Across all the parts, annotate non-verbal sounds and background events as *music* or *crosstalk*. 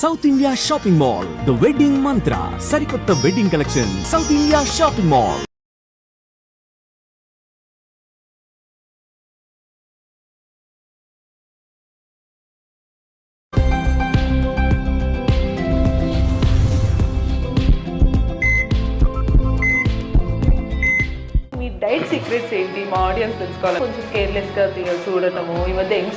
South India shopping mall the wedding Mantra సరికొత్త wedding collection South India shopping mall మీ diet secrets ఏంటి? మా audience తెలుసుకోవాలి. కొంచెం కేర్లెస్గా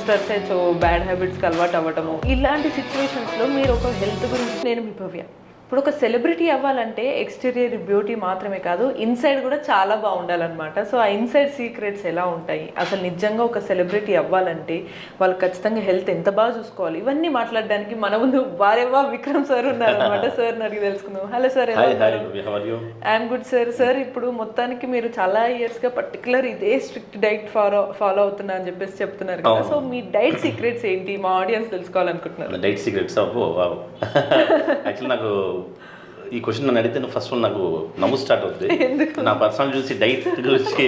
యంగ్స్టర్స్ సో బ్యాడ్ హ్యాబిట్స్కి అలవాటు అవ్వటము ఇలాంటి సిచ్యువేషన్స్లో మీరు ఒక హెల్త్ గురించి నేను మీ భవ్య. ఇప్పుడు ఒక సెలబ్రిటీ అవ్వాలంటే ఎక్స్టీరియర్ బ్యూటీ మాత్రమే కాదు ఇన్సైడ్ కూడా చాలా బాగుండాలన్నమాట. సో ఆ ఇన్సైడ్ సీక్రెట్స్ ఎలా ఉంటాయి? అసలు నిజంగా ఒక సెలబ్రిటీ అవ్వాలంటే వాళ్ళు ఖచ్చితంగా హెల్త్ ఎంత బాగా చూసుకోవాలి? ఇవన్నీ మాట్లాడడానికి మన ముందు వారేవా విక్రమ్ సార్ ఉన్నారు అనమాట *laughs* సార్ అడిగి తెలుసుకుందాం. Hello sir I'm good sir sir ఇప్పుడు మొత్తానికి మీరు చాలా ఇయర్స్గా పర్టికులర్ ఇదే స్ట్రిక్ట్ డైట్ ఫాలో ఫాలో అవుతున్నా అని చెప్పేసి చెప్తున్నారు కదా. సో మీ డైట్ సీక్రెట్స్ ఏంటి? మా ఆడియన్స్ తెలుసుకోవాలనుకుంటున్నారు. డైట్ సీక్రెట్స్ *laughs* నాకు ఈ క్వశ్చన్ నన్ను అడిగితే ఫస్ట్ వన్ నాకు నవ్వు స్టార్ట్ అవుతుంది నా పర్సనల్ చూసి డైట్ గురించి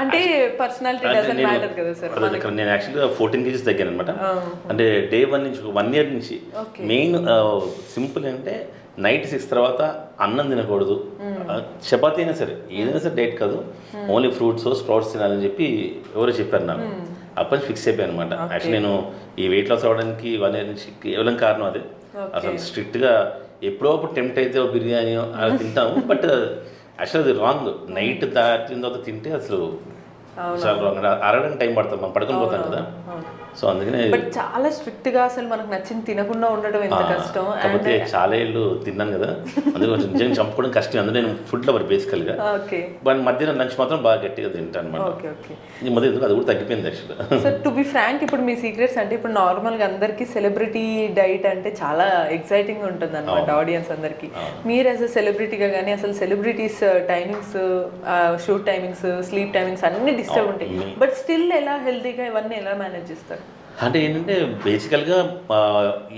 అంటే పర్సనాలిటీ డజన్ మ్యాటర్ కదా సార్ ఇక్కడ నేను యాక్చువల్గా ఫోర్టీన్ కేజీస్ తగ్గాను అనమాట అంటే డే వన్ నుంచి వన్ ఇయర్ నుంచి. మెయిన్ సింపుల్ అంటే నైట్ సిక్స్ తర్వాత అన్నం తినకూడదు. ఆ, చపాతీ అయినా సరే ఏదైనా సరే డైట్ కాదు. ఓన్లీ ఫ్రూట్స్ స్ప్రౌట్స్ తినాలని చెప్పి ఎవరో చెప్పారు నాకు అప్పటి ఫిక్స్ అయిపోయాను అనమాట యాక్చువల్లీ నేను ఈ వెయిట్ లాస్ అవ్వడానికి వన్ ఇయర్ నుంచి కేవలం కారణం అదే. అసలు స్ట్రిక్ట్గా ఎప్పుడో అప్పుడు టెంప్ట్ అయితే బిర్యానీ అలా తింటాము. బట్ యాక్చువల్ అది రాంగ్. నైట్ దాటిన తర్వాత తింటే అసలు చాలా రాంగ్. అరగడానికి టైం పడుతుంది. మనం పడుకొని పోతాం కదా. సో అందుకనే బట్ చాలా స్ట్రిక్ట్గా అసలు మనకు నచ్చింది తినకుండా ఉండడం ఎంత కష్టం. కాకపోతే చాలా ఏళ్ళు తిన్నాను కదా. అందుకే కొంచెం నిజంగా చంపుకోవడం కష్టం. అందులో నేను ఫుడ్ లవర్ బేసికల్గా ఓకే. బట్ మధ్యాహ్నం లంచ్ మాత్రం బాగా గట్టిగా తింటాను అనమాట ఓకే ఓకే. ఈ మధ్య ఎందుకు అది కూడా తగ్గిపోయింది యాక్చువల్గా సార్ టు బి ఫ్రాంక్ ఇప్పుడు మీ సీక్రెట్స్ అంటే ఇప్పుడు నార్మల్గా అందరికీ సెలబ్రిటీ డైట్ అంటే చాలా ఎక్సైటింగ్ ఉంటుంది అనమాట ఆడియన్స్ అందరికీ. మీరు యాజ్ అ సెలబ్రిటీగా కానీ అసలు celebrities timings shoot timings sleep timings అన్ని డిస్టర్బ్ ఉంటాయి. బట్ స్టిల్ ఎలా హెల్తీగా ఇవన్నీ ఎలా మేనేజ్ చేస్తారు? అంటే ఏంటంటే బేసికల్గా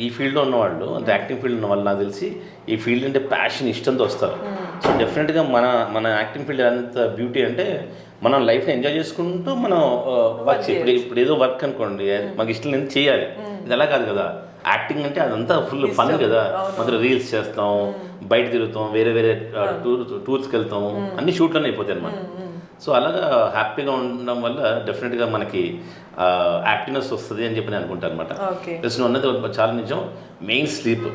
ఈ ఫీల్డ్లో ఉన్నవాళ్ళు అంటే యాక్టింగ్ ఫీల్డ్ ఉన్న వాళ్ళు నాకు తెలిసి ఈ ఫీల్డ్ అంటే ప్యాషన్ ఇష్టంతో వస్తారు. సో డెఫినెట్గా మన మన యాక్టింగ్ ఫీల్డ్ అంత బ్యూటీ అంటే మనం లైఫ్ని ఎంజాయ్ చేసుకుంటూ మనం వర్క్ ఇప్పుడు ఇప్పుడు ఏదో వర్క్ అనుకోండి మాకు ఇష్టం లేదు చేయాలి. ఇది అలా కాదు కదా. యాక్టింగ్ అంటే అదంతా ఫుల్ ఫన్ కదా. మొదలు రీల్స్ చేస్తాం బయట తిరుగుతాం వేరే వేరే టూర్ టూర్స్కి వెళ్తాం అన్ని షూట్లోనే అయిపోతాయి అనమాట సో అలాగా హ్యాపీగా ఉండడం వల్ల డెఫినెట్గా మనకి యాక్టివ్నెస్ వస్తుంది అని చెప్పి నేను అనుకుంటాను అనమాట ప్లస్ నువ్వు అన్నది ఒక చాలా నిజం. Main sleep.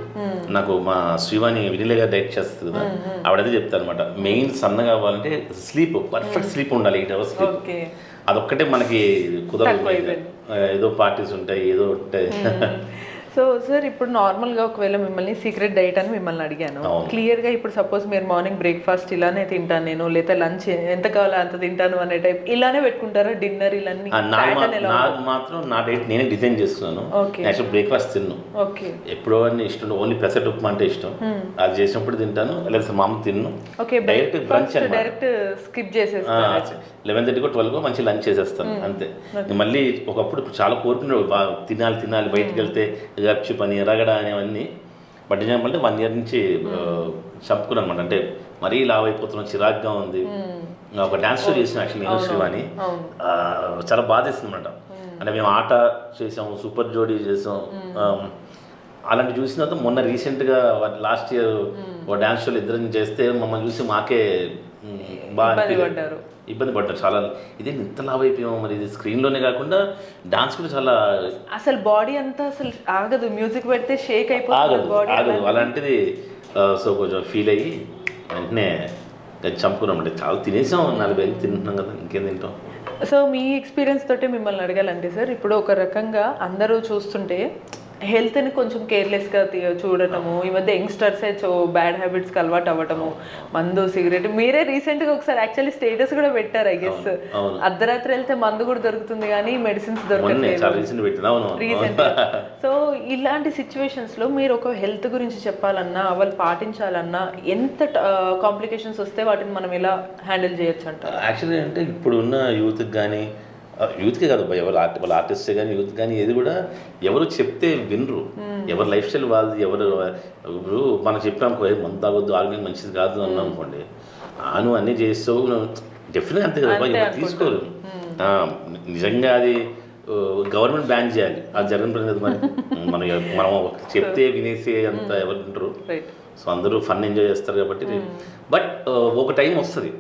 నాకు మా శ్రీవాణి వినిలేగా డైట్ చేస్తుంది కదా. ఆవిడదే చెప్తాను అనమాట మెయిన్ సన్నగా అవ్వాలంటే స్లీప్ పర్ఫెక్ట్ స్లీప్ ఉండాలి. Eight hours sleep. అదొక్కటే మనకి కుదరదు. ఏదో పార్టీస్ ఉంటాయి ఏదో ఉంటాయి. సో సార్ ఇప్పుడు నార్మల్గా ఒకవేళ మిమ్మల్ని సీక్రెట్ డైట్ అని మిమ్మల్ని అడిగాను. అవును. క్లియర్గా ఇప్పుడు సపోజ్ మీరు మార్నింగ్ బ్రేక్ఫాస్ట్ ఇలానే తింటాను నేను లేదా లంచ్ ఎంత కావాలో అంత తింటాను అనే టైప్ ఇలానే పెట్టుకుంటారా? డిన్నర్ ఇలాన్ని? మాత్రం నా డైట్ నేనే డిజైన్ చేస్తున్నాను. యాక్చువల్ బ్రేక్ఫాస్ట్ తిన్ను. ఓకే ఎప్పుడో అని ఇష్టం ఓన్లీ పెసరట్ ఉప్మా అంటే ఇష్టం. అది చేసినప్పుడు తింటాను లేదా మామ తిన్ను. Okay direct brunch direct skip చేసేస్తాను లెవెన్ థర్టీకో ట్వెల్వ్కో మంచి లంచ్ చేసేస్తాను అంతే. మళ్ళీ ఒకప్పుడు చాలా కోరుకున్నాడు తినాలి తినాలి బయటికి వెళ్తే గప్చి పని రగడ అని అవన్నీ బట్ ఏమంటే వన్ ఇయర్ నుంచి చంపుకున్నాను అనమాట అంటే మరీ లావ్ అయిపోతున్నాం చిరాగ్గా ఉంది. ఒక డాన్స్ షో చేసిన యాక్చువల్లీ నేను ఆ, చాలా బాధేస్తుంది అనమాట అంటే మేము ఆట చేసాము సూపర్ జోడీ చేసాం. అలాంటి చూసిన తర్వాత మొన్న రీసెంట్గా లాస్ట్ ఇయర్ ఒక డాన్స్ షోలో ఇద్దరం చేస్తే మమ్మల్ని చూసి మాకే బాగా ఇబ్బంది. పడ్డారు. చాలా ఇదే ఇంత లావ్ అయిపోయాము మరి ఇది స్క్రీన్లోనే కాకుండా డాన్స్ కూడా చాలా అసలు బాడీ అంతా అసలు ఆగదు. మ్యూజిక్ పెడితే షేక్ అయిపోతుంది ఆగదు బాడీ ఆగదు. అలాంటిది సో కొంచెం ఫీల్ అయ్యి వెంటనే చంపుకున్నాం. అంటే చాలా తినేసాం. నలభై ఐదు తింటున్నాం కదా ఇంకేం తింటాం? సో మీ ఎక్స్పీరియన్స్ తోటి మిమ్మల్ని అడగాలంటే సార్ ఇప్పుడు ఒక రకంగా అందరూ చూస్తుంటే హెల్త్ని కొంచెం కేర్లెస్గా చూడటము ఈ మధ్య యంగ్స్టర్స్ సో బ్యాడ్ హ్యాబిట్స్కి అలవాటు అవ్వటము మందు సిగరెట్ మీరే రీసెంట్గా ఒకసారి యాక్చువల్లీ స్టేటస్ కూడా పెట్టారు ఐ గెస్. అర్ధరాత్రి వెళ్తే మందు కూడా దొరుకుతుంది కానీ మెడిసిన్స్ రీసెంట్ *laughs* సో ఇలాంటి సిచ్యువేషన్స్లో మీరు ఒక హెల్త్ గురించి చెప్పాలన్నా వాళ్ళు పాటించాలన్నా ఎంత కాంప్లికేషన్స్ వస్తే వాటిని మనం ఎలా హ్యాండిల్ చేయొచ్చు అంటారు? యాక్చువల్లీ అంటే ఇప్పుడు ఉన్న యూత్కి కానీ యూత్కే కాదు ఎవరు ఆర్ట్ వాళ్ళ ఆర్టిస్టే కానీ యూత్ కానీ ఏది కూడా ఎవరు చెప్తే వినరు. ఎవరి లైఫ్ స్టైల్ వాళ్ళది ఎవరు ఇప్పుడు మనం చెప్పాం అనుకో "ఏ, మందు తాగొద్దు ఆరోగ్యం మంచిది కాదు అన్నాం అనుకోండి. ఆ నువ్వు అన్నీ చేస్తావు డెఫినెట్ అంతే కదా ఎవరు తీసుకోరు. నిజంగా అది గవర్నమెంట్ బ్యాన్ చేయాలి. అది జరగని పని కదా మరి. *laughs* మనం మనం చెప్తే వినేసి అంత ఎవరు ఉంటారు. రైట్. సో అందరూ ఫన్ ఎంజాయ్ చేస్తారు కాబట్టి బట్ ఒక టైం వస్తుంది.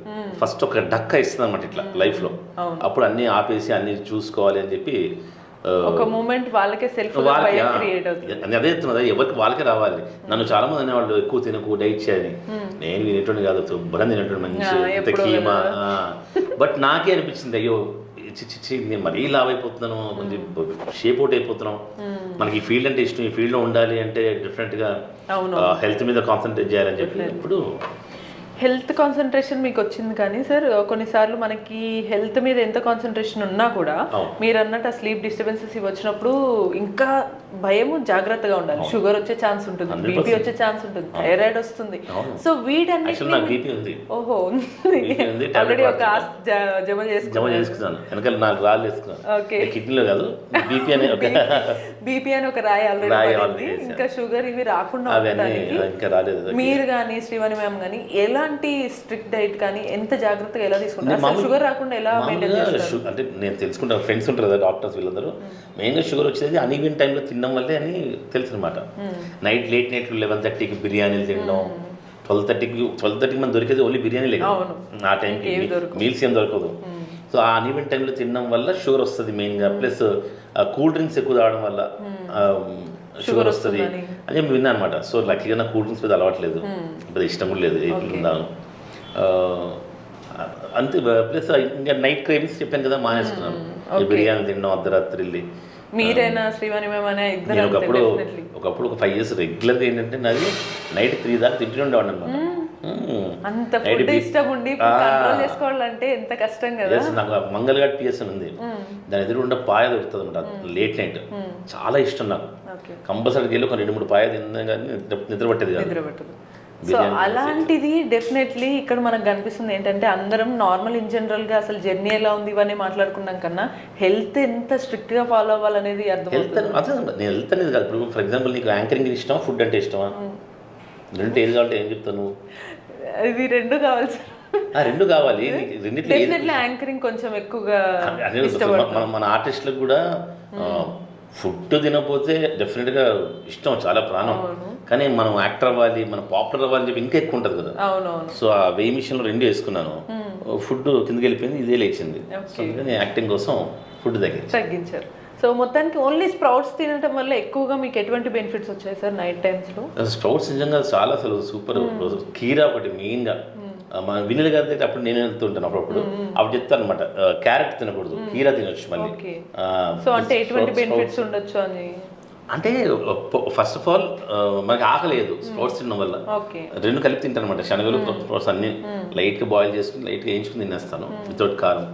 ఫస్ట్ ఒక డక్క ఇస్తుంది అనమాట ఇట్లా లైఫ్లో. అవును. అప్పుడు అన్నీ ఆపేసి అన్నీ చూసుకోవాలి అని చెప్పి ఒక మూమెంట్ వాళ్ళకే సెల్ఫ్ అదే చెప్తున్నా ఎవరికి వాళ్ళకే రావాలి. నన్ను చాలా మంది అనేవాళ్ళు ఎక్కువ తినకు డైట్ చేయని నేను వినేటువంటి కాదు శుభ్రం తినేటువంటి మంచి కీమా బట్ నాకే అనిపించింది అయ్యో చి చి, చి నేను మరీ లావ్ అయిపోతున్నాను కొంచెం షేప్ అవుట్ అయిపోతున్నాం మనకి ఈ ఫీల్డ్ అంటే ఇష్టం ఈ ఫీల్డ్లో ఉండాలి అంటే డెఫినెట్గా అవును. హెల్త్ మీద కాన్సన్ట్రేట్ చేయాలని చెప్పి ఇప్పుడు హెల్త్ కాన్సన్ట్రేషన్ మీకు వచ్చింది కానీ సార్ కొన్నిసార్లు మనకి హెల్త్ మీద ఎంత కాన్సన్ట్రేషన్ ఉన్నా కూడా. మీరు అన్నట్టు ఆ స్లీప్ డిస్టర్బెన్సెస్ ఇవి వచ్చినప్పుడు ఇంకా భయము జాగ్రత్తగా ఉండాలి. షుగర్ వచ్చే ఛాన్స్ ఉంటుంది 100% బీపీ వచ్చే ఛాన్స్ ఉంటుంది థైరాయిడ్ వస్తుంది. సో వీటన్ని ఓహో *laughs* ఆల్రెడీ ఒక జమ చేసుకున్నాను. చేసుకున్నాను. వెనకాల నాలుగు రాళ్ళు వేసుకున్నాను. ఓకే. కిడ్నీలో కాదు బీపీ అనే ఒక *laughs* బీపీ అని ఒక రాయి ఆల్రెడీ. ఇంకా షుగర్ ఇవి రాకుండా ఇంకా రాలేదు. మీరు కానీ శ్రీవాణి మ్యామ్ కానీ ఎలాంటి స్ట్రిక్ట్ డైట్ కానీ ఎంత జాగ్రత్తగా ఎలా తీసుకుంటారు? షుగర్ రాకుండా ఎలా అంటే నేను తెలుసుకుంటా ఫ్రెండ్స్ ఉంటారు కదా డాక్టర్స్ వీళ్ళందరూ. మెయిన్గా షుగర్ వచ్చేది అన్ఈవెన్ టైంలో తినడం వల్లే అని తెలుసు అనమాట నైట్ లేట్ నైట్ లెవెన్ థర్టీకి బిర్యానీలు తినడం ట్వెల్వ్ థర్టీకి ట్వెల్వ్ థర్టీకి మనం దొరికేది ఓన్లీ బిర్యానీ లేదు. ఆ టైంకి. మీల్స్ ఏం దొరకదు. సో ఆ అన్ఈవెన్ టైంలో తినడం వల్ల షుగర్ వస్తుంది మెయిన్గా. ప్లస్ కూల్ డ్రింక్స్ ఎక్కువ తాగడం వల్ల షుగర్ వస్తుంది. అని చెప్పి విన్నా అనమాట సో లక్కీగా నాకు కూల్ డ్రింక్స్ మీద అలవాట్లేదు. పెద్ద ఇష్టం కూడా లేదు ఉన్నాను అంతే ప్లస్ ఇంకా నైట్ క్రేవింగ్స్ చెప్పాను కదా మానేస్తున్నాను ఈ బిర్యానీ తినడం అర్ధరాత్రి వెళ్ళి మీరైనా శ్రీవాణి నేను ఒకప్పుడు ఒకప్పుడు ఒక ఫైవ్ ఇయర్స్ రెగ్యులర్గా ఏంటంటే నాది నైట్ త్రీ దాకా తింటూనే ఉండేవాడు అనమాట అంత ఫుడ్ ఇష్టం ఉండి కంట్రోల్ చేసుకోవాలంటే ఎంత కష్టం కదా. నాకు ఆ మంగళఘాట్ పిఎస్ అని ఉంది. దాని ఎదురుగుండా పాయ దొరుకుతుంది అనమాట లేట్ నైట్ చాలా ఇష్టం నాకు. కంపల్సరీ వెళ్ళి ఒక రెండు మూడు పాయ తిన్నా కానీ నిద్ర పట్టేది కాదు. నిద్ర పట్టదు. సో అలాంటిది డెఫినెట్లీ ఇక్కడ మనకు కనిపిస్తుంది ఏంటంటే అందరం నార్మల్ ఇన్ జనరల్గా అసలు జర్నీ ఎలా ఉంది ఇవన్నీ మాట్లాడుకున్నాం కన్నా హెల్త్ ఎంత స్ట్రిక్ట్గా ఫాలో అవ్వాలనేది అర్థం హెల్త్ అదే నేను హెల్త్ అనేది కాదు. ఇప్పుడు ఫర్ ఎగ్జాంపుల్ నీకు యాంకరింగ్ ఇష్టమా? ఫుడ్ అంటే ఇష్టమా? రెండు ఏది కావాలంటే ఏం చెప్తాను? ఇది రెండు కావాల్సి ఆ రెండు కావాలి. *laughs* రెండిట్లో యాంకరింగ్ కొంచెం ఎక్కువగా మన మన ఆర్టిస్టులకు కూడా ఫుడ్ తినకపోతే డెఫినెట్గా ఇష్టం చాలా ప్రాణం. కానీ మనం యాక్టర్ అవ్వాలి మనం పాపులర్ అవ్వాలి చెప్పి ఇంకా ఎక్కువ ఉంటుంది కదా. సో ఆ వెయ్యి మిషన్లో రెండు వేసుకున్నాను. ఫుడ్ కిందకి వెళ్ళిపోయింది ఇదే లేచింది. సో యాక్టింగ్ కోసం ఫుడ్ తగ్గించి. తగ్గించారు. సో మొత్తానికి ఓన్లీ స్ప్రౌట్స్ తినడం వల్ల ఎక్కువగా మీకు ఎటువంటి బెనిఫిట్స్ వచ్చాయి సార్ నైట్ టైమ్స్లో? స్ప్రౌట్స్ నిజంగా చాలా అసలు సూపర్ కీరా ఒకటి మెయిన్గా మన వినిల్ గారి దగ్గర అప్పుడు నేను వెళ్తుంటాను అప్పుడప్పుడు. అప్పుడు చెప్తాను అనమాట క్యారెట్ తినకూడదు కీరా తినొచ్చు మళ్ళీ. సో అంటే ఎటువంటి బెనిఫిట్స్ ఉండొచ్చు అని? అంటే ఫస్ట్ ఆఫ్ ఆల్ మనకి ఆకలేదు స్ప్రౌట్స్ తినడం వల్ల. ఓకే రెండు కలిపి తింటాను అనమాట శనగలు స్ప్రౌట్స్ అన్ని లైట్గా బాయిల్ చేసుకుని లైట్గా వేయించుకుని తినేస్తాను వితౌట్ కారం.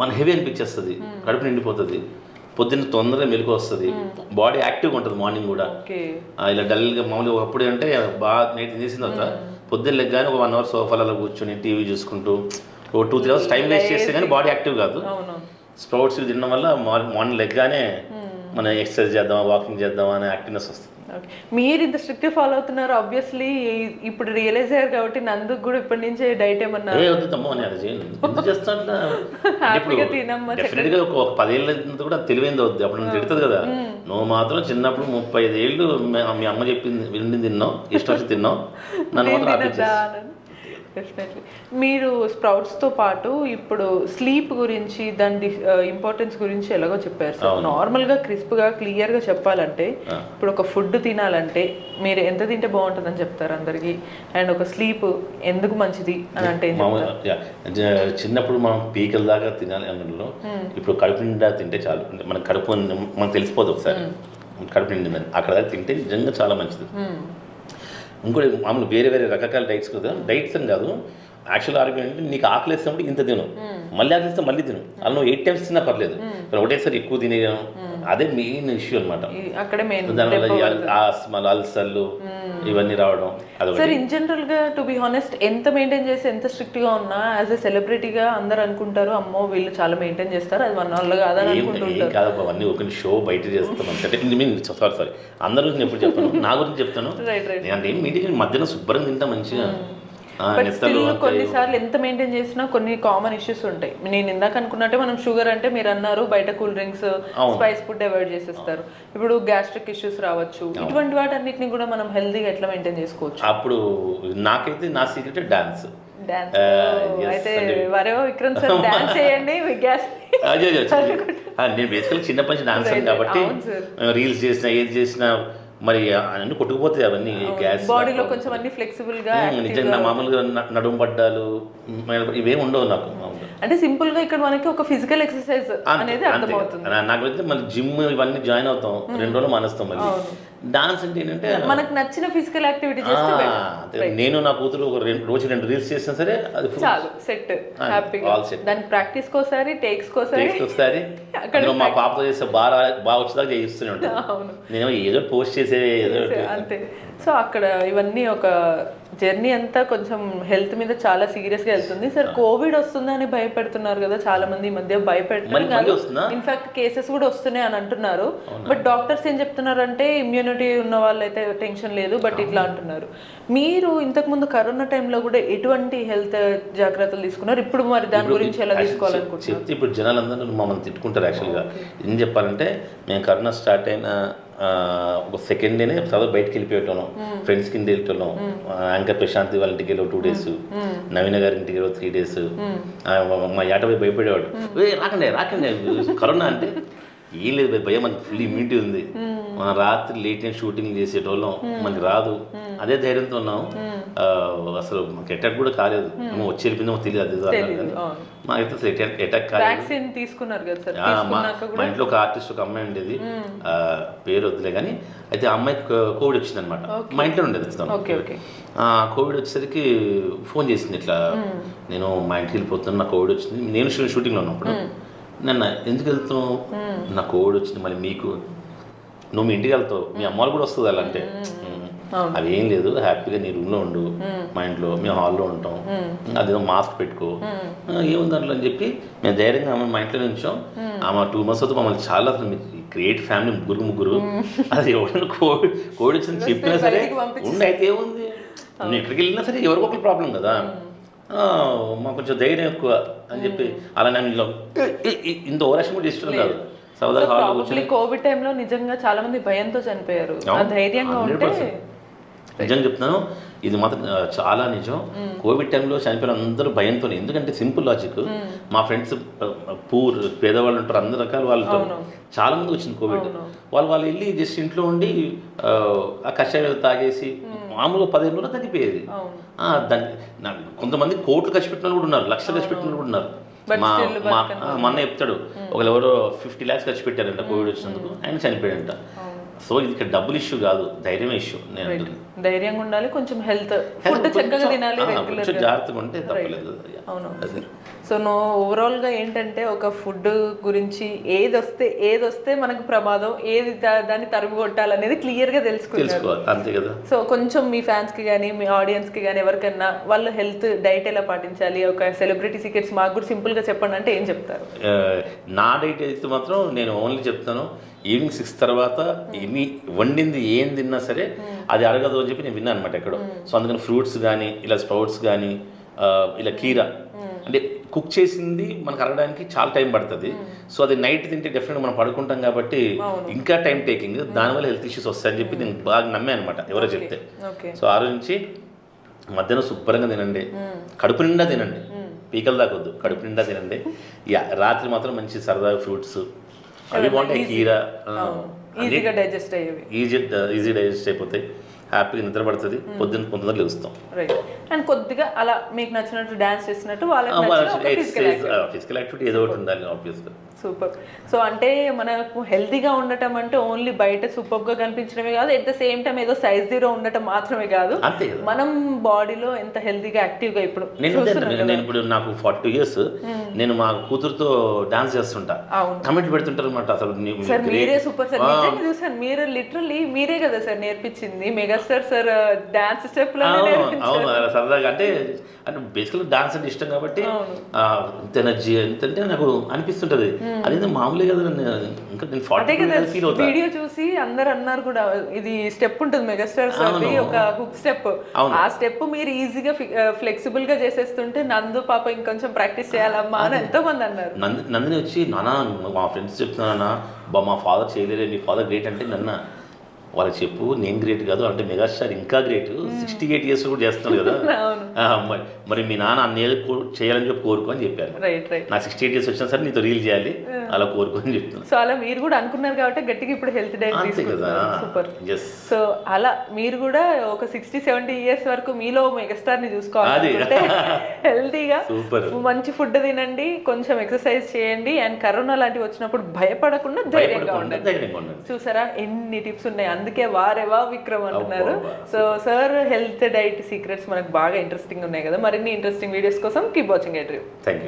మన హెవీ అనిపించేస్తుంది. కడుపు నిండిపోతుంది. పొద్దున్న తొందరగా మెలకు వస్తుంది. బాడీ యాక్టివ్గా ఉంటుంది మార్నింగ్ కూడా. ఇలా డల్గా మామూలుగా ఒకప్పుడు అంటే బాగా నైట్ చేసిన తర్వాత పొద్దున్న లెగ్గానే ఒక వన్ అవర్ సోఫాలలో కూర్చొని టీవీ చూసుకుంటూ ఒక two three hours time waste చేస్తే కానీ బాడీ యాక్టివ్ కాదు. స్ప్రౌట్స్ తినడం వల్ల మార్నింగ్ మార్నింగ్ లెగ్గానే మనం ఎక్సర్సైజ్ చేద్దామా వాకింగ్ చేద్దామా అనే యాక్టివ్నెస్ వస్తుంది. మీరు ఇంత స్ట్రిక్ట్ ఫాలో అవుతున్నారు ఆబ్వియస్లీ ఇప్పుడు రియలైజ్ అయ్యారు కాబట్టి నందుకు కూడా ఇప్పటి నుంచే డైట్ ఏమన్నా హ్యాపీగా *laughs* తినమ్మా ఒక పదేళ్ళ కూడా తెలివైంది వద్దు అప్పుడు తిడుతుంది కదా. నువ్వు మాత్రం చిన్నప్పుడు ముప్పై ఐదు ఏళ్ళు మీ- అమ్మ చెప్పింది విండి తిన్నావు ఇష్టం వచ్చి తిన్నావు. నన్ను మాత్రం డెఫినెట్లీ మీరు స్ప్రౌట్స్తో పాటు ఇప్పుడు స్లీప్ గురించి దాని ఇంపార్టెన్స్ గురించి ఎలాగో చెప్పారు. సార్ నార్మల్గా క్రిస్ప్గా క్లియర్గా చెప్పాలంటే ఇప్పుడు ఒక ఫుడ్ తినాలంటే మీరు ఎంత తింటే బాగుంటుందని చెప్తారు అందరికీ? అండ్ ఒక స్లీప్ ఎందుకు మంచిది అని అంటే చిన్నప్పుడు మనం పీకల దాకా తినాలి అందులో ఇప్పుడు కడుపు నిండా తింటే చాలు. మన కడుపు మనకు తెలిసిపోదు ఒకసారి. కడుపు నిండిందని. అక్కడ తింటే నిజంగా చాలా మంచిది. ఇంకోటి మామూలు వేరే వేరే రకరకాల డైట్స్ కదా డైట్స్ అని కాదు. యాక్చువల్ ఆరోగ్యం అంటే నీకు ఆకలి వేసినప్పుడు ఇంత తిను. మళ్ళీ ఆకలి వేస్తే మళ్ళీ తిను. అలా నువ్వు ఎయిట్ టైమ్స్ తిన్నా పర్లేదు. కానీ ఒకటేసారి ఎక్కువ తినేయడం అదే మెయిన్ ఇష్యూ అనమాట ఈ- అక్కడే మెయిన్ దానివల్ల అల్సర్లు ఇవన్నీ రావడం సార్ ఇన్ జనరల్గా టు బి హానెస్ట్ ఎంత మెయింటైన్ చేసి ఎంత స్ట్రిక్ట్గా ఉన్నా యాజ్ ఎ సెలబ్రిటీగా అందరు అనుకుంటారు అమ్మో వీళ్ళు చాలా మెయింటైన్ చేస్తారు అది మన వల్ల కాదని అనుకుంటుంటారు కాదు అవన్నీ ఒక షో బయట చేస్తాం అంటే మీన్ సారీ సారీ అందరి గురించి ఎప్పుడు చెప్తాను? నా గురించి చెప్తాను? *laughs* నేను అంటే మీటింగ్ మధ్యాహ్నం శుభ్రంగా తింటా మంచిగా. But still. కొన్నిసార్లు ఎంత మెయింటైన్ చేసినా కొన్ని కామన్ ఇష్యూస్ ఉంటాయి. నేను ఇందాక అనుకున్నట్టే మనం షుగర్ అంటే మీరు అన్నారు బయట cool drinks. Spice food avoid చేసేస్తారు. ఇప్పుడు గ్యాస్ట్రిక్ ఇష్యూస్ రావచ్చు. ఇటువంటి వాటన్నిటిని కూడా మనం హెల్తీగా ఎట్లా మెయింటైన్ చేసుకోవచ్చు? అప్పుడు నాకైతే నా సీక్రెట్ డాన్స్ డాన్స్ నేను బేసికల్ చిన్నప్పటి నుంచి డాన్స్ కాబట్టి. రీల్స్ చేసినా ఏది చేసినా మరి అన్ని కొట్టుకుపోతాయి అవన్నీ గ్యాస్ బాడీలో కొంచెం అన్ని ఫ్లెక్సిబుల్గా నిజంగా మామూలుగా నడుము పడ్డాలు ఇవేం ఉండవు నాకు. అంటే సింపుల్గా ఇక్కడ మనకి ఒక ఫిజికల్ ఎక్సర్సైజ్ అనేది అర్థమవుతుంది. నాకు అయితే మళ్ళీ జిమ్ ఇవన్నీ జాయిన్ అవుతాం రెండు రోజులు మానేస్తాం మళ్ళీ. డాన్స్ అంటే ఏంటంటే మనకు నచ్చిన ఫిజికల్ యాక్టివిటీ చేస్తే. నేను నా కూతురు ఒక రెండు రోజు రెండు రీల్స్ చేసినా సరే అది చాలు సెట్ హ్యాపీగా. దాని ప్రాక్టీస్ కోసారి టేక్స్ కోసారి ఒకసారి *laughs* అక్కడ మా పాపతో చేస్తే బాగా బాగా వచ్చేదాకా చేయిస్తూనే ఉంటాను అవును. నేను ఏదో పోస్ట్ చేసే ఏదో. అంతే. సో అక్కడ ఇవన్నీ ఒక జర్నీ అంతా కొంచెం హెల్త్ మీద చాలా సీరియస్గా వెళ్తుంది. సార్ కోవిడ్ వస్తుందని భయపెడుతున్నారు కదా చాలా మంది ఈ మధ్య భయపెడుతున్నారు? ఇన్ఫాక్ట్ కేసెస్ కూడా వస్తున్నాయి అని అంటున్నారు. బట్ డాక్టర్స్ ఏం చెప్తున్నారంటే ఇమ్యూనిటీ ఉన్న వాళ్ళైతే టెన్షన్ లేదు బట్ ఇట్లా అంటున్నారు. మీరు ఇంతకు ముందు కరోనా టైంలో కూడా ఎటువంటి హెల్త్ జాగ్రత్తలు తీసుకున్నారు? ఇప్పుడు మరి దాని గురించి ఎలా తీసుకోవాలనుకుంటున్నారు? ఇప్పుడు జనాలందరూ మమ్మల్ని తిట్టుకుంటారు యాక్చువల్గా ఏం చెప్పాలంటే మేము కరోనా స్టార్ట్ అయిన ఒక సెకండ్ డేనే చదువు బయటకు వెళ్ళిపోయేటోళ్ళం. ఫ్రెండ్స్ కింద వెళ్ళేటోళ్ళం. యాంకర్ ప్రశాంతి వాళ్ళ ఇంటికి వెళ్ళి టూ డేస్ నవీన గారి ఇంటికి వెళ్ళి త్రీ డేస్ మా ఏట పోయి భయపడేవాడు. రాకండి రాకండి. కరోనా అంటే ఏం లేదు భయ- మనకి ఫుల్ ఇమ్యూనిటీ ఉంది. మన రాత్రి లేట్ నైట్ షూటింగ్ చేసేటోళ్ళం. మనకి రాదు. అదే ధైర్యంతో ఉన్నాం. అసలు మాకు అటాక్ కూడా కాలేదు. ఏమో వచ్చి వెళ్ళిపోయిందో తెలియదు. మాకైతే అసలు అటాక్ కాలేదు. తీసుకున్నారు కదా సార్ ఆ, మా ఇంట్లో ఒక ఆర్టిస్ట్ ఒక అమ్మాయి ఉండేది. పేరు వద్దులే కానీ అయితే ఆ అమ్మాయికి కోవిడ్ వచ్చింది అనమాట మా ఇంట్లో ఉండేది కోవిడ్ వచ్చేసరికి ఫోన్ చేసింది ఇట్లా. నేను మా ఇంటికి వెళ్ళిపోతున్నాను నాకు కోవిడ్ వచ్చింది. నేను షూటింగ్లో ఉన్నప్పుడు నన్ను ఎందుకు వెళ్తున్నావు? నాకు కోవిడ్ వచ్చింది మళ్ళీ మీకు నువ్వు మీ ఇంటికి వెళ్తావు మీ అమ్మ కూడా వస్తుంది అలా అంటే. అవి ఏం లేదు హ్యాపీగా నీ రూమ్లో ఉండు మా ఇంట్లో మేము హాల్లో ఉంటాం. అదేదో మాస్క్ పెట్టుకో. ఏముంది దాంట్లో అని చెప్పి మేము ధైర్యంగా ఆమె మా ఇంట్లో నుంచాం ఆమె టూ మంత్స్ అవుతుంది మమ్మల్ని చాలా అసలు గ్రేట్ ఫ్యామిలీ ముగ్గురు ముగ్గురు. అది ఎవరైనా కోవిడ్ కోవిడ్ వచ్చింది చెప్పినా సరే ఉండి అయితే ఏముంది? నువ్వు ఎక్కడికి వెళ్ళినా సరే ఎవరికి ఒకరి ప్రాబ్లం కదా. మాకు కొంచెం ధైర్యం ఎక్కువ అని చెప్పి అలా నేను ఇంత ఓరాషన్ కూడా ఇష్టం కాదు. సరదాగా ప్రాబబ్లీ కోవిడ్ టైంలో నిజంగా చాలా మంది భయంతో చనిపోయారు. ధైర్యంగా ఉంటే 100%. నిజంగా చెప్తున్నాను ఇది మాత్రం చాలా నిజం. కోవిడ్ టైంలో చనిపోయిన అందరూ భయంతో ఎందుకంటే సింపుల్ లాజిక్. మా ఫ్రెండ్స్ పూర్ పేదవాళ్ళు ఉంటారు అందరు రకాల వాళ్ళు ఉంటారు చాలా మంది వచ్చింది కోవిడ్ వాళ్ళు వాళ్ళు వెళ్ళి జస్ట్ ఇంట్లో ఉండి ఆ, ఆ కషాయం తాగేసి మామూలుగా పదిహేను రోజులు తగ్గిపోయేది దాన్ని కొంతమంది కోట్లు ఖర్చు పెట్టిన కూడా ఉన్నారు లక్షలు ఖర్చు పెట్టిన కూడా ఉన్నారు. But మా still మా ఆ, మా అన్న చెప్తాడు ఒకరు ఎవరో ఫిఫ్టీ ల్యాక్స్ ఖర్చు పెట్టారంట కోవిడ్ వచ్చినందుకు ఆయన చనిపోయాడంట. సో ఇది ఇక్కడ డబ్బుల్ ఇష్యూ కాదు ధైర్యమే ఇష్యూ నేను అంటుంది. ధైర్యంగా ఉండాలి కొంచెం హెల్త్ ఫుడ్ చక్కగా తినాలి రెగ్యులర్ జాగ్రత్తగా ఉంటే తప్పలేదు అవును సో నువ్వు ఓవరాల్గా ఏంటంటే ఒక ఫుడ్ గురించి ఏది వస్తే ఏది వస్తే మనకు ప్రమాదం ఏది దాన్ని తరిమి కొట్టాలనేది క్లియర్గా తెలుసుకున్నారు. తెలుసుకోవాలి అంతే కదా. సో కొంచెం మీ ఫ్యాన్స్కి కానీ మీ ఆడియన్స్కి కానీ ఎవరికైనా వాళ్ళ హెల్త్ డైట్ ఎలా పాటించాలి ఒక సెలబ్రిటీ సీక్రెట్స్ మాకు కూడా సింపుల్గా చెప్పండి అంటే ఏం చెప్తారు? నా డైట్ అయితే మాత్రం నేను ఓన్లీ చెప్తాను. ఈవినింగ్ సిక్స్ తర్వాత ఎన్ని వండింది ఏం తిన్నా సరే అది అరగదు అని చెప్పి నేను విన్నాను అనమాట ఎక్కడో సో అందుకని ఫ్రూట్స్ కానీ ఇలా స్ప్రౌట్స్ కానీ ఇలా కీరా. అంటే కుక్ చేసింది మనకు అరగడానికి చాలా టైం పడుతుంది. సో అది నైట్ తింటే డెఫినెట్గా మనం పడుకుంటాం కాబట్టి ఇంకా టైం టేకింగ్. దానివల్ల హెల్త్ ఇష్యూస్ వస్తాయని చెప్పి నేను బాగా నమ్మాను అనమాట ఎవరో చెప్తే. సో ఆ రోజు నుంచి మధ్యాహ్నం శుభ్రంగా తినండి. కడుపు నిండా తినండి. పీకలు దాకొద్దు కడుపు నిండా తినండి. యా రాత్రి మాత్రం మంచి సరదాగా ఫ్రూట్స్. అవి బాగుంటాయి కీర ఈజీగా డైజెస్ట్ అయ్యేవి. ఈజీ ఈజీ డైజెస్ట్ అయిపోతాయి. హ్యాపీగా నిద్ర పడుతుంది పొద్దున్న పొద్దున్న లేస్తాం రైట్ అండ్ కొద్దిగా అలా మీకు నచ్చినట్టు డాన్స్ చేసినట్టు వాళ్ళకి ఫిజికల్ యాక్టివిటీ ఏదో ఒకటి ఉండాలి ఆబ్వియస్గా సూపర్. సో అంటే మనకు హెల్తీగా ఉండటం అంటే ఓన్లీ బయట సూపర్గా కనిపించడమే కాదు ఎట్ ద సేమ్ టైం ఏదో సైజ్ జీరో ఉండటం మాత్రమే కాదు మనం బాడీలో ఎంత హెల్తీగా యాక్టివ్గా ఇప్పుడు నేను ఇప్పుడు నాకు ఫార్టీ ఇయర్స్ నేను మా కూతురుతో డాన్స్ చేస్తుంటా. కమెంట్ పెడుతుంటారు అనమాట అసలు సార్. మీరే సూపర్ సార్ నిజంగా చూసాను మీరు లిటరల్లీ మీరే కదా సార్ నేర్పించింది. మెగాస్టార్ సార్ డాన్స్ స్టెప్ అవును సరదాగా. అంటే అంటే బేసికల్ డాన్స్ అంటే ఇష్టం కాబట్టి ఎనర్జీ ఎంత అంటే నాకు అనిపిస్తుంటది. అదేదో మామూలే కదా ఇంకా నేను అదే ఫార్టీ ఫీల్ అవుతా వీడియో చూసి అందరు అన్నారు కూడా ఇది స్టెప్ ఉంటుంది మెగాస్టార్ అవును. ఒక హుక్ స్టెప్. ఆ స్టెప్ మీరు ఈజీగా ఫ్లెక్సిబుల్గా చేసేస్తుంటే నందు పాప ఇంకొంచెం ప్రాక్టీస్ చేయాలమ్మా అని ఎంతో మంది అన్నారు నంది నందిని వచ్చి నాన్న మా ఫ్రెండ్స్ చెప్తున్నానా బా మా ఫాదర్ చేయలేరే మీ ఫాదర్ గ్రేట్ అంటే నన్న వాళ్ళకి చెప్పు నేను గ్రేట్ కాదు అంటే మెగాస్టార్ ఇంకా గ్రేట్ సిక్స్టీ ఎయిట్ ఇయర్స్ కూడా చేస్తున్నాడు కదా. *laughs* ఆ, మరి- మీ నాన్న అన్నేళ్ళు చేయాలని చెప్పి కోరుకో అని చెప్పారు. రైట్ రైట్ నా సిక్స్టీ ఎయిట్ ఇయర్స్ వచ్చినా సరే నీతో రీల్ చేయాలి. అలా కోరుకో అని చెప్తున్నాను. సో అలా మీరు కూడా అనుకున్నారు కాబట్టి గట్టిగా ఇప్పుడు హెల్త్ డైట్ సూపర్ సో అలా మీరు కూడా ఒక సిక్స్టీ సెవెంటీ ఇయర్స్ వరకు మీలో మెగాస్టార్ని చూసుకోవాలనుకుంటే హెల్తీగా *laughs* సూపర్ మంచి ఫుడ్ తినండి కొంచెం ఎక్సర్సైజ్ చేయండి అండ్ కరోనా లాంటివి వచ్చినప్పుడు భయపడకుండా ధైర్యంగా ఉండండి. చూసారా? ఎన్ని టిప్స్ ఉన్నాయి? అందుకే వారేవా విక్రమ్ అంటున్నారు. So sir health diet secrets మనకు బాగా ఇంట్రెస్టింగ్ ఉన్నాయి కదా. మరిన్ని ఇంట్రెస్టింగ్ వీడియోస్ కోసం కీప్ వాచింగ్ ఎడ్రీ థ్యాంక్ యూ